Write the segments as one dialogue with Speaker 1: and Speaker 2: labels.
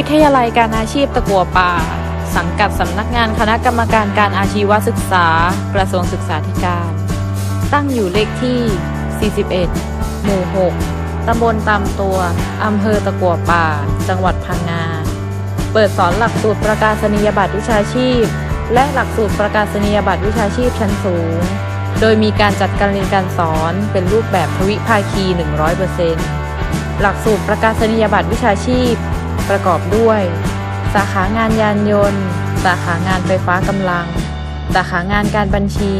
Speaker 1: วิทยาลัยการอาชีพตะกัวป่า สังกัดสำนักงานคณะกรรมการการอาชีวศึกษา กระทรวงศึกษาธิการ ตั้งอยู่เลขที่ 41 หมู่ 6 ตำบลตำตัว อำเภอตะกัวป่า จังหวัดพังงา เปิดสอนหลักสูตรประกาศนียบัตรวิชาชีพ และหลักสูตรประกาศนียบัตรวิชาชีพชั้นสูง โดยมีการจัดการเรียนการสอนเป็นรูปแบบทวิภาคี 100%หลักสูตรประกาศนียบัตรวิชาชีพ ประกอบด้วย สาขางานยานยนต์ สาขางานไฟฟ้ากำลัง สาขางานการบัญชี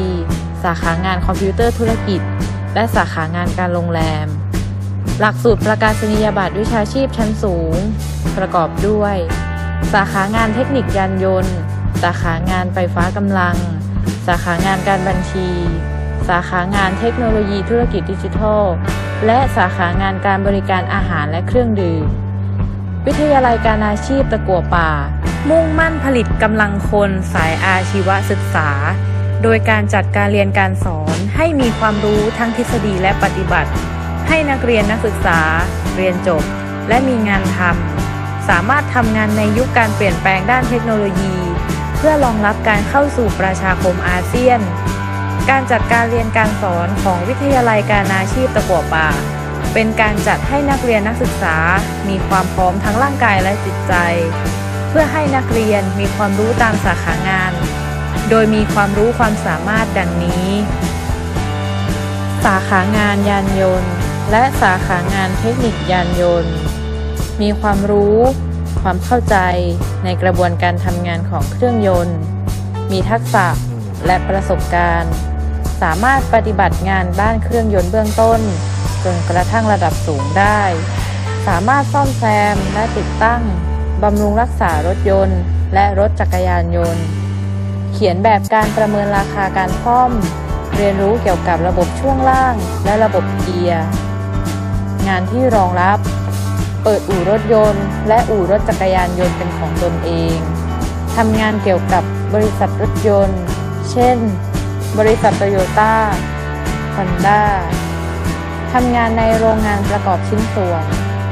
Speaker 1: สาขางานคอมพิวเตอร์ธุรกิจ และสาขางานการโรงแรม หลักสูตรประกาศนียบัตรวิชาชีพชั้นสูง ประกอบด้วย สาขางานเทคนิคยานยนต์ สาขางานไฟฟ้ากำลัง สาขางานการบัญชี สาขางานเทคโนโลยีธุรกิจดิจิทัลและสาขางานการบริการอาหารและเครื่องดื่ม วิทยาลัยการอาชีพตะกัวป่า มุ่งมั่นผลิตกำลังคนสายอาชีวศึกษา โดยการจัดการเรียนการสอนให้มีความรู้ทั้งทฤษฎีและปฏิบัติ ให้นักเรียนนักศึกษา เรียนจบ และมีงานทำสามารถทำงานในยุคการเปลี่ยนแปลงด้านเทคโนโลยี เพื่อรองรับการเข้าสู่ประชาคมอาเซียน การจัดการเรียนการสอนของวิทยาลัยการอาชีพตะกัวป่า เป็นการจัดให้นักเรียนนักศึกษา มีความพร้อมทั้งร่างกายและจิตใจ เพื่อให้นักเรียนมีความรู้ตามสาขางาน โดยมีความรู้ความสามารถดังนี้ สาขางานยานยนต์ และสาขางานเทคนิคยานยนต์ มีความรู้ ความเข้าใจในกระบวนการทำงานของเครื่องยนต์ มีทักษะและประสบการณ์ สามารถปฏิบัติงานด้านเครื่องยนต์เบื้องต้น จนกระทั่งระดับสูงได้ สามารถซ่อมแซมและติดตั้งบำรุงรักษารถยนต์ และรถจักรยานยนต์ เขียนแบบการประเมินราคาการซ่อม เรียนรู้เกี่ยวกับระบบช่วงล่างและระบบเกียร์งานที่รองรับ เปิดอู่รถยนต์ และอู่รถจักรยานยนต์เป็นของตนเองทำงานเกี่ยวกับบริษัทรถยนต์ เช่น บริษัทโตโยต้าฮอนด้า ทำงานในโรงงานประกอบชิ้นส่วน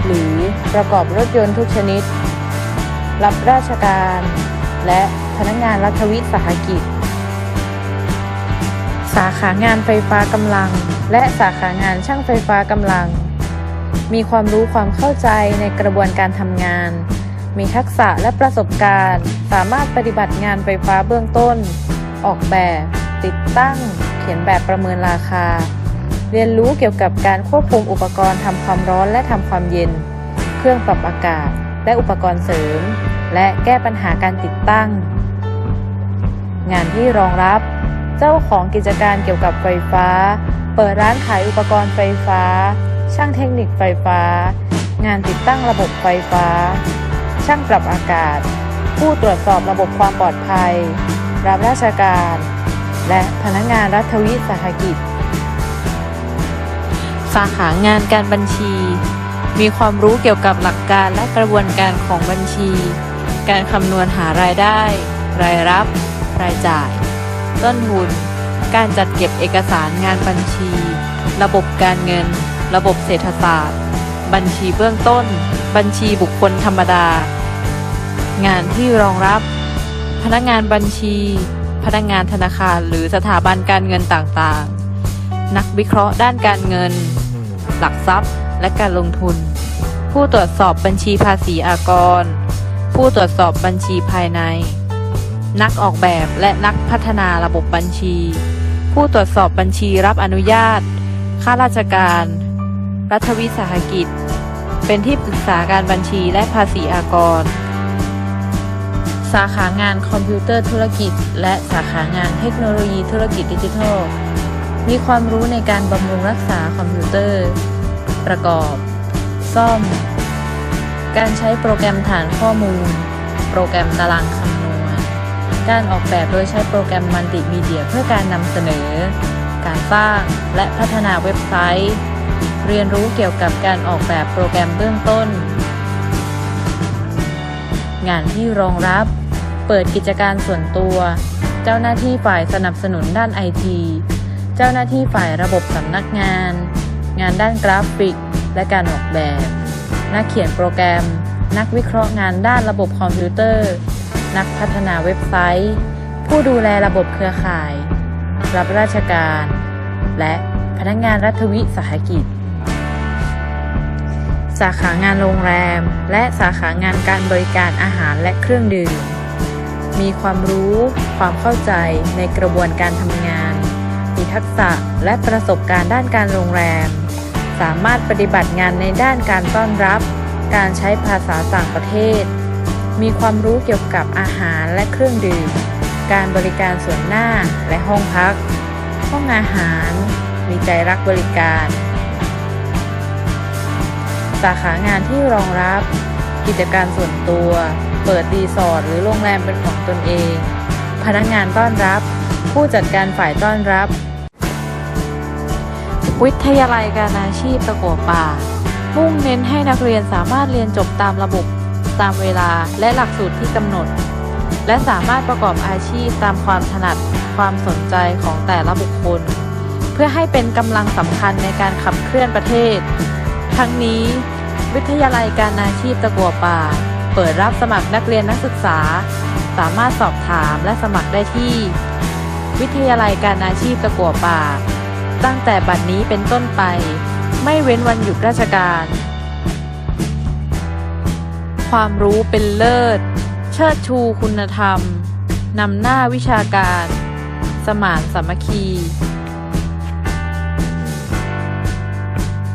Speaker 1: หรือประกอบรถยนต์ทุกชนิด รับราชการ และพนักงานรัฐวิสาหกิจ สาขางานไฟฟ้ากำลัง และสาขางานช่างไฟฟ้ากำลัง มีความรู้ความเข้าใจในกระบวนการทำงาน มีทักษะและประสบการณ์ สามารถปฏิบัติงานไฟฟ้าเบื้องต้น ออกแบบ ติดตั้ง เขียนแบบประเมินราคา เรียนรู้เกี่ยวกับการควบคุมอุปกรณ์ทำความร้อนและทำความเย็น เครื่องปรับอากาศ และอุปกรณ์เสริม และแก้ปัญหาการติดตั้ง งานที่รองรับ เจ้าของกิจการเกี่ยวกับไฟฟ้า เปิดร้านขายอุปกรณ์ไฟฟ้า ช่างเทคนิคไฟฟ้า งานติดตั้งระบบไฟฟ้า ช่างปรับอากาศ ผู้ตรวจสอบระบบความปลอดภัย รับราชการ และพนักงานรัฐวิสาหกิจ สาขางานการบัญชี มีความรู้เกี่ยวกับหลักการและกระบวนการของบัญชี การคำนวณหารายได้ รายรับ รายจ่าย ต้นทุน การจัดเก็บเอกสารงานบัญชี ระบบการเงิน ระบบเศรษฐศาสตร์ บัญชีเบื้องต้น บัญชีบุคคลธรรมดา งานที่รองรับ พนักงานบัญชี พนักงานธนาคารหรือสถาบันการเงินต่างๆนักวิเคราะห์ด้านการเงิน หลักทรัพย์ และการลงทุน ผู้ตรวจสอบบัญชีภาษีอากร ผู้ตรวจสอบบัญชีภายใน นักออกแบบและนักพัฒนาระบบบัญชี ผู้ตรวจสอบบัญชีรับอนุญาต ข้าราชการ รัฐวิสาหกิจ เป็นที่ปรึกษาการบัญชีและภาษีอากร สาขางานคอมพิวเตอร์ธุรกิจ และสาขางานเทคโนโลยีธุรกิจดิจิทัล มีความรู้ในการบำรุงรักษาคอมพิวเตอร์ ประกอบ ซ่อม การใช้โปรแกรมฐานข้อมูล โปรแกรมตารางคำนวณ การออกแบบโดยใช้โปรแกรมมัลติมีเดียเพื่อการนำเสนอ การสร้างและพัฒนาเว็บไซต์ เรียนรู้เกี่ยวกับการออกแบบโปรแกรมเบื้องต้น งานที่รองรับ เปิดกิจการส่วนตัว เจ้าหน้าที่ฝ่ายสนับสนุนด้านไอที เจ้าหน้าที่ฝ่ายระบบสำนักงาน งานด้านกราฟิก และการออกแบบ นักเขียนโปรแกรม นักวิเคราะห์งานด้านระบบคอมพิวเตอร์ นักพัฒนาเว็บไซต์ ผู้ดูแลระบบเครือข่าย รับราชการ และพนักงานรัฐวิสาหกิจ สาขางานโรงแรม และสาขางานการบริการอาหารและเครื่องดื่ม มีความรู้ ความเข้าใจในกระบวนการทำงาน ทักษะและประสบการณ์ด้านการโรงแรม สามารถปฏิบัติงานในด้านการต้อนรับ การใช้ภาษาต่างประเทศ มีความรู้เกี่ยวกับอาหารและเครื่องดื่ม การบริการส่วนหน้าและห้องพัก ห้องอาหาร มีใจรักบริการ สาขางานที่รองรับ กิจการส่วนตัว เปิดรีสอร์ทหรือโรงแรมเป็นของตนเอง พนักงานต้อนรับผู้จัดการฝ่ายต้อนรับ วิทยาลัยการอาชีพตะกัวป่า มุ่งเน้นให้นักเรียนสามารถเรียนจบตามระบบ ตามเวลาและหลักสูตรที่กำหนด และสามารถประกอบอาชีพตามความถนัดความสนใจของแต่ละบุคคล เพื่อให้เป็นกำลังสำคัญในการขับเคลื่อนประเทศ ทั้งนี้ วิทยาลัยการอาชีพตะกัวป่า เปิดรับสมัครนักเรียนนักศึกษา สามารถสอบถามและสมัครได้ที่ วิทยาลัยการอาชีพตะกัวป่า ตั้งแต่บัดนนี้เป็นต้นไป ไม่เว้นวันหยุดราชการ ความรู้เป็นเลิศ เชิดชูคุณธรรม นำหน้าวิชาการ สมานสามัคคี